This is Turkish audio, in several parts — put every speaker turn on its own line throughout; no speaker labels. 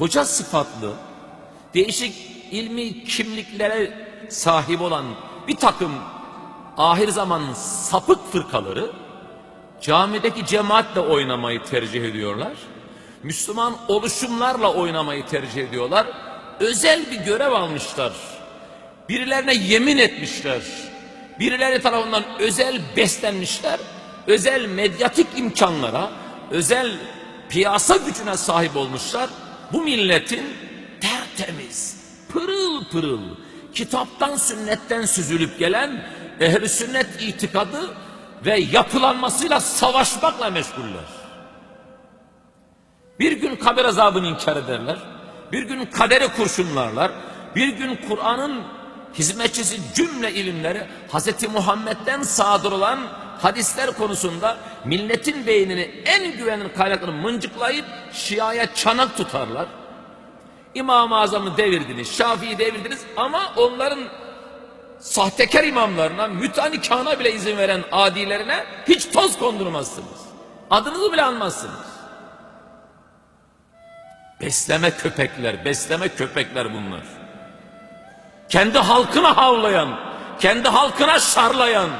hoca sıfatlı, değişik ilmi kimliklere sahip olan bir takım ahir zaman sapık fırkaları camideki cemaatle oynamayı tercih ediyorlar. Müslüman oluşumlarla oynamayı tercih ediyorlar. Özel bir görev almışlar. Birilerine yemin etmişler. Birileri tarafından özel beslenmişler. Özel medyatik imkanlara, özel piyasa gücüne sahip olmuşlar. Bu milletin tertemiz, pırıl pırıl, kitaptan sünnetten süzülüp gelen ehli sünnet itikadı ve yapılanmasıyla savaşmakla meşguller. Bir gün kabir azabını inkar ederler. Bir gün kaderi kurşunlarlar. Bir gün Kur'an'ın hizmetçisi cümle ilimleri Hz. Muhammed'den sadır olan hadisler konusunda milletin beynini en güvenilir kaynaklarını mıncıklayıp Şia'ya çanak tutarlar. İmam-ı Azam'ı devirdiniz, Şafii'yi devirdiniz ama onların sahtekar imamlarına, mütanikana bile izin veren adilerine hiç toz kondurmazsınız. Adınızı bile almazsınız. Besleme köpekler, besleme köpekler bunlar. Kendi halkına havlayan, kendi halkına şarlayan,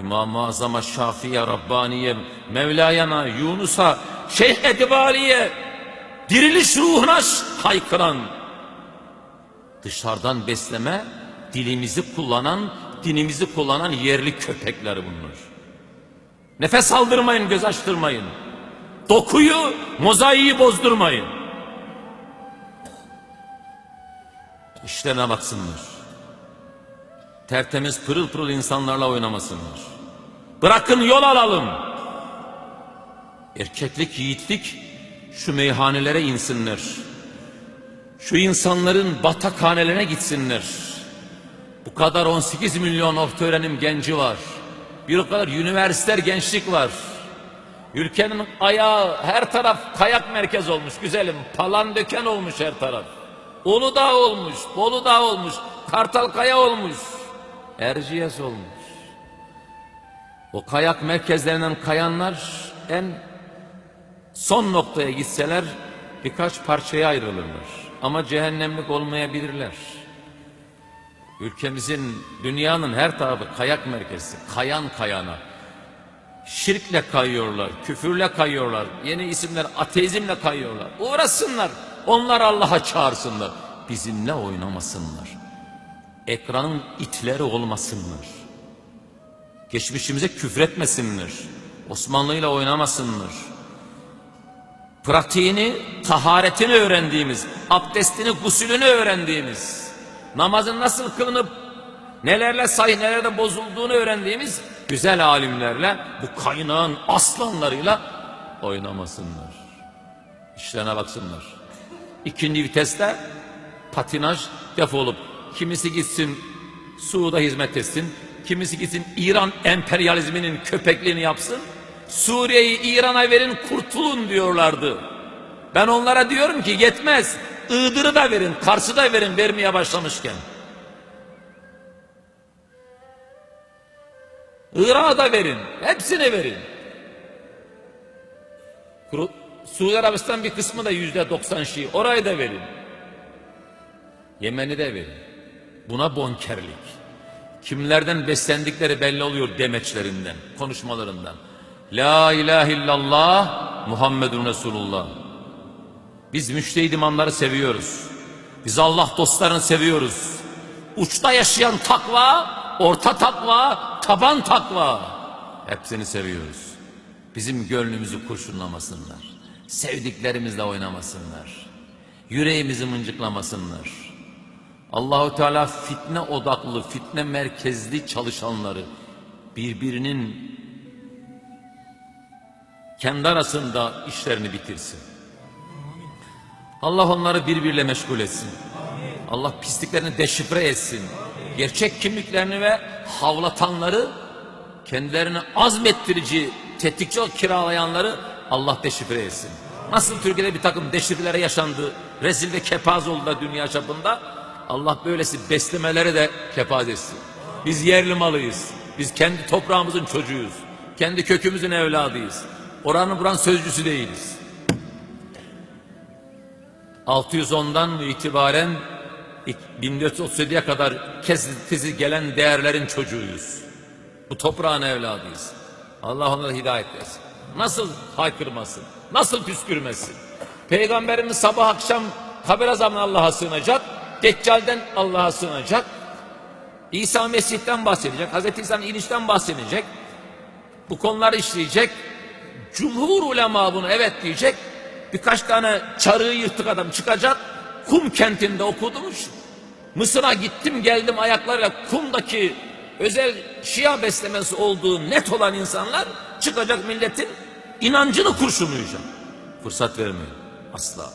İmam-ı Azam'a, Şafii'ye, Rabbani'ye, Mevlayana, Yunus'a, Şeyh Edibali'ye, diriliş ruhuna haykıran, dışarıdan besleme, dilimizi kullanan, dinimizi kullanan yerli köpekler bunlar. Nefes aldırmayın, göz açtırmayın. Dokuyu, mozaiği bozdurmayın. İşlerine baksınlar. Tertemiz pırıl pırıl insanlarla oynamasınlar. Bırakın yol alalım. Erkeklik, yiğitlik şu meyhanelere insinler. Şu insanların batakhanelerine gitsinler. Bu kadar 18 milyon orta öğrenim genci var. Bir o kadar üniversiteler gençlik var. Ülkenin ayağı her taraf kayak merkez olmuş güzelim. Palan döken olmuş her taraf. Uludağ olmuş, Boludağ olmuş, Kartalkaya olmuş. Erciyes olmuş. O kayak merkezlerinden kayanlar en son noktaya gitseler birkaç parçaya ayrılırlar. Ama cehennemlik olmayabilirler. Ülkemizin, dünyanın her tarafı kayak merkezi, kayan kayana. Şirkle kayıyorlar, küfürle kayıyorlar, yeni isimler ateizmle kayıyorlar. Uğrasınlar, onlar Allah'a çağırsınlar. Bizimle oynamasınlar. Ekranın itleri olmasınlar. Geçmişimize küfretmesinler. Osmanlı ile oynamasınlar. Pratiğini, taharetini öğrendiğimiz, abdestini, gusülünü öğrendiğimiz, namazın nasıl kılınıp nelerle sayı nelerde bozulduğunu öğrendiğimiz güzel alimlerle bu kaynağın aslanlarıyla oynamasınlar. İşlerine baksınlar. İkinci viteste patinaj defolup kimisi gitsin Suud'a hizmet etsin, kimisi gitsin İran emperyalizminin köpekliğini yapsın. Suriye'yi İran'a verin kurtulun diyorlardı. Ben onlara diyorum ki yetmez. Iğdır'ı da verin, Kars'ı da verin vermeye başlamışken. Irak'ı da verin. Hepsini verin. Suudi Arabistan bir kısmı da yüzde doksan Şii. Orayı da verin. Yemen'i de verin. Buna bonkerlik. Kimlerden beslendikleri belli oluyor demeçlerinden, konuşmalarından. La ilahe illallah Muhammedun Resulullah. Biz müştehid imamları seviyoruz. Biz Allah dostlarını seviyoruz. Uçta yaşayan takva, orta takva, taban takva. Hepsini seviyoruz. Bizim gönlümüzü kurşunlamasınlar. Sevdiklerimizle oynamasınlar. Yüreğimizi mıncıklamasınlar. Allahu Teala fitne odaklı, fitne merkezli çalışanları birbirinin kendi arasında işlerini bitirsin. Allah onları birbiriyle meşgul etsin. Allah pisliklerini deşifre etsin. Gerçek kimliklerini ve havlatanları kendilerini azmettirici, tetikçi kiralayanları Allah deşifre etsin. Nasıl Türkiye'de bir takım deşifrelere yaşandı, rezil ve kepaz oldu da dünya çapında, Allah böylesi beslemeleri de kepaz etsin. Biz yerli malıyız. Biz kendi toprağımızın çocuğuyuz. Kendi kökümüzün evladıyız. Oranın buranın sözcüsü değiliz. 610'dan itibaren 1437'ye kadar kesintisi gelen değerlerin çocuğuyuz. Bu toprağın evladıyız. Allah onlara hidayet versin. Nasıl haykırmasın? Nasıl püskürmesin? Peygamberimiz sabah akşam kabir azabından Allah'a sığınacak. Deccal'den Allah'a sığınacak. İsa Mesih'ten bahsedecek. Hazreti İsa'nın inişten bahsedecek. Bu konuları işleyecek. Cumhur ulema bunu evet diyecek. Birkaç tane çarığı yırtık adam çıkacak. Kum kentinde okudumuş. Mısır'a gittim geldim ayaklarıyla kumdaki özel şia beslemesi olduğu net olan insanlar çıkacak milletin inancını kurşunlayacak. Fırsat vermeyin. Asla.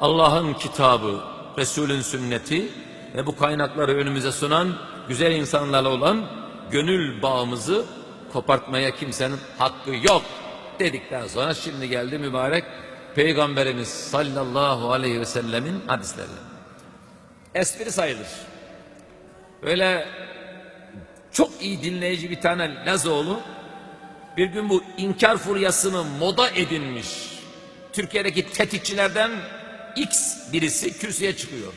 Allah'ın kitabı, Resul'ün sünneti ve bu kaynakları önümüze sunan güzel insanlarla olan gönül bağımızı kopartmaya kimsenin hakkı yok dedikten sonra şimdi geldi mübarek Peygamberimiz sallallahu aleyhi ve sellemin hadisleri. Espri sayılır. Öyle çok iyi dinleyici bir tane Lazoğlu bir gün bu inkar furyasını moda edinmiş Türkiye'deki tetikçilerden X birisi kürsüye çıkıyor.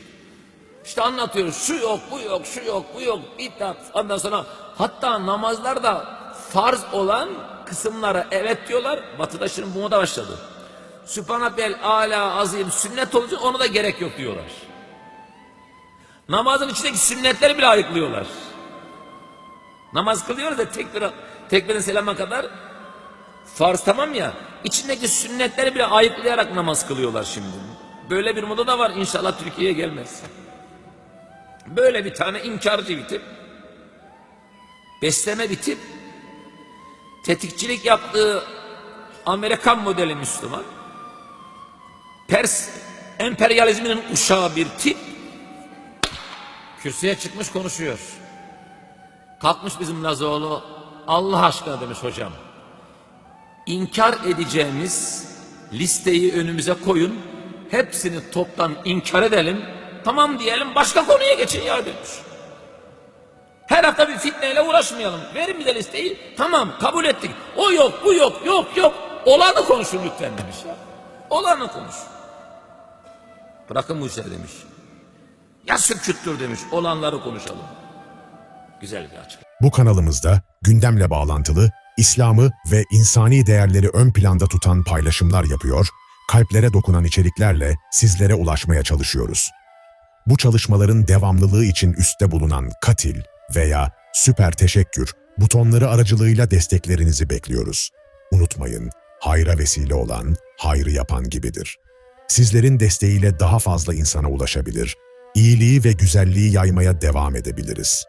İşte anlatıyor şu yok bu yok şu yok bu yok bidat ondan sonra hatta namazlarda farz olan kısımlara evet diyorlar batıda şimdi bu moda başladı. Sübhanabel ala azim sünnet olunca ona da gerek yok diyorlar. Namazın içindeki sünnetleri bile ayıklıyorlar. Namaz kılıyoruz da tekbir, tekbirin selama kadar farz tamam ya içindeki sünnetleri bile ayıklayarak namaz kılıyorlar şimdi. Böyle bir moda da var inşallah Türkiye'ye gelmez. Böyle bir tane inkarcı bir tip. Besleme bir tip. Tetikçilik yaptığı Amerikan modeli Müslüman. Pers emperyalizminin uşağı bir tip. Kürsüye çıkmış konuşuyor. Kalkmış bizim Lazoğlu Allah aşkına demiş hocam. İnkar edeceğimiz listeyi önümüze koyun. Hepsini toptan inkar edelim. Tamam diyelim başka konuya geçin ya demiş. Her hafta bir fitneyle uğraşmayalım. Verin bize listeyi. Tamam kabul ettik. O yok bu yok yok yok. Olanı konuşun lütfen demiş ya. Olanı konuş. Bırakın bu işleri demiş. Ya süküttür demiş. Olanları konuşalım. Güzel bir açık.
Bu kanalımızda gündemle bağlantılı, İslam'ı ve insani değerleri ön planda tutan paylaşımlar yapıyor, kalplere dokunan içeriklerle sizlere ulaşmaya çalışıyoruz. Bu çalışmaların devamlılığı için üstte bulunan katil veya süper teşekkür butonları aracılığıyla desteklerinizi bekliyoruz. Unutmayın, hayra vesile olan, hayrı yapan gibidir. Sizlerin desteğiyle daha fazla insana ulaşabilir, iyiliği ve güzelliği yaymaya devam edebiliriz.